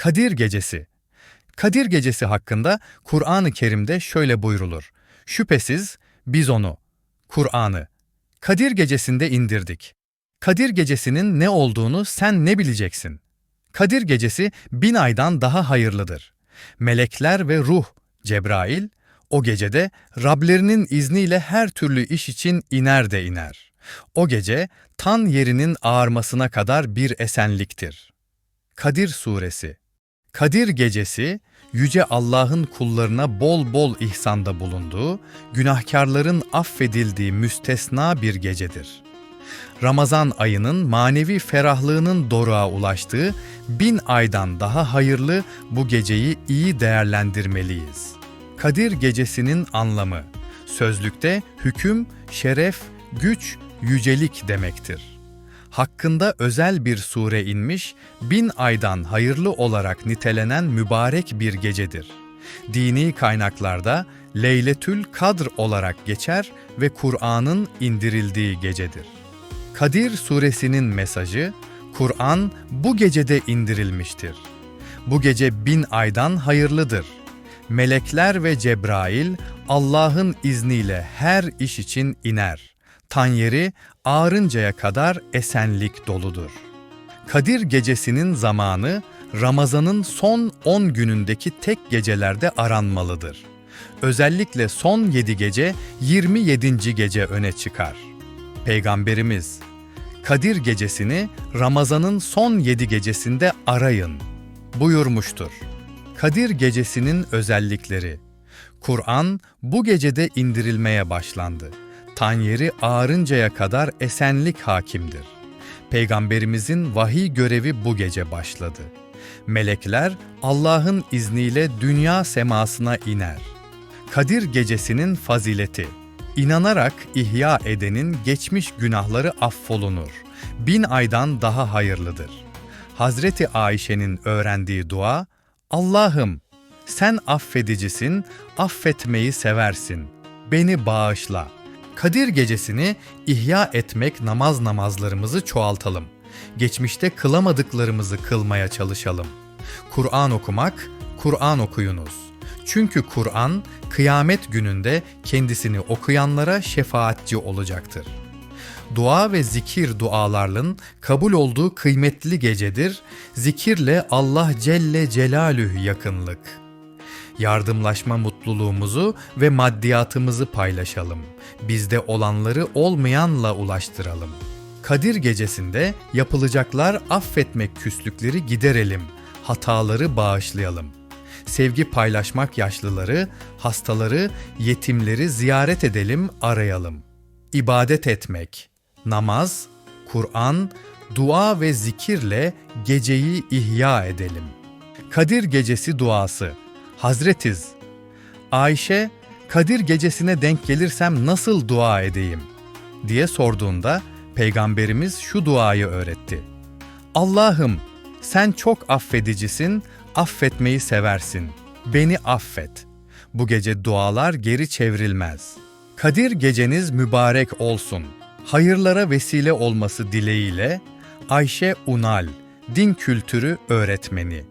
Kadir Gecesi Kadir Gecesi hakkında Kur'an-ı Kerim'de şöyle buyrulur. Şüphesiz biz onu, Kur'an'ı, Kadir Gecesi'nde indirdik. Kadir Gecesi'nin ne olduğunu sen ne bileceksin? Kadir Gecesi bin aydan daha hayırlıdır. Melekler ve ruh, Cebrail, o gecede Rablerinin izniyle her türlü iş için iner de iner. O gece tan yerinin ağarmasına kadar bir esenliktir. Kadir Suresi Kadir Gecesi, Yüce Allah'ın kullarına bol bol ihsanda bulunduğu, günahkarların affedildiği müstesna bir gecedir. Ramazan ayının manevi ferahlığının doruğa ulaştığı bin aydan daha hayırlı bu geceyi iyi değerlendirmeliyiz. Kadir Gecesi'nin anlamı, sözlükte hüküm, şeref, güç, yücelik demektir hakkında özel bir sure inmiş, bin aydan hayırlı olarak nitelenen mübarek bir gecedir. Dini kaynaklarda Leyletül Kadr olarak geçer ve Kur'an'ın indirildiği gecedir. Kadir suresinin mesajı, Kur'an bu gecede indirilmiştir. Bu gece bin aydan hayırlıdır. Melekler ve Cebrail Allah'ın izniyle her iş için iner. Tan yeri ağrıncaya kadar esenlik doludur. Kadir gecesinin zamanı Ramazan'ın son 10 günündeki tek gecelerde aranmalıdır. Özellikle son 7 gece 27. gece öne çıkar. Peygamberimiz Kadir gecesini Ramazan'ın son 7 gecesinde arayın buyurmuştur. Kadir gecesinin özellikleri Kur'an bu gecede indirilmeye başlandı tan yeri ağarıncaya kadar esenlik hakimdir. Peygamberimizin vahiy görevi bu gece başladı. Melekler Allah'ın izniyle dünya semasına iner. Kadir gecesinin fazileti İnanarak ihya edenin geçmiş günahları affolunur. Bin aydan daha hayırlıdır. Hazreti Ayşe'nin öğrendiği dua, Allah'ım sen affedicisin, affetmeyi seversin. Beni bağışla.'' Kadir gecesini ihya etmek namaz namazlarımızı çoğaltalım. Geçmişte kılamadıklarımızı kılmaya çalışalım. Kur'an okumak, Kur'an okuyunuz. Çünkü Kur'an kıyamet gününde kendisini okuyanlara şefaatçi olacaktır. Dua ve zikir dualarının kabul olduğu kıymetli gecedir. Zikirle Allah Celle Celalüh yakınlık.'' Yardımlaşma mutluluğumuzu ve maddiyatımızı paylaşalım. Bizde olanları olmayanla ulaştıralım. Kadir gecesinde yapılacaklar affetmek küslükleri giderelim, hataları bağışlayalım. Sevgi paylaşmak yaşlıları, hastaları, yetimleri ziyaret edelim, arayalım. İbadet etmek, namaz, Kur'an, dua ve zikirle geceyi ihya edelim. Kadir Gecesi duası Hazretiz, Ayşe, Kadir gecesine denk gelirsem nasıl dua edeyim? diye sorduğunda Peygamberimiz şu duayı öğretti. Allah'ım sen çok affedicisin, affetmeyi seversin. Beni affet. Bu gece dualar geri çevrilmez. Kadir geceniz mübarek olsun. Hayırlara vesile olması dileğiyle Ayşe Unal, din kültürü öğretmeni.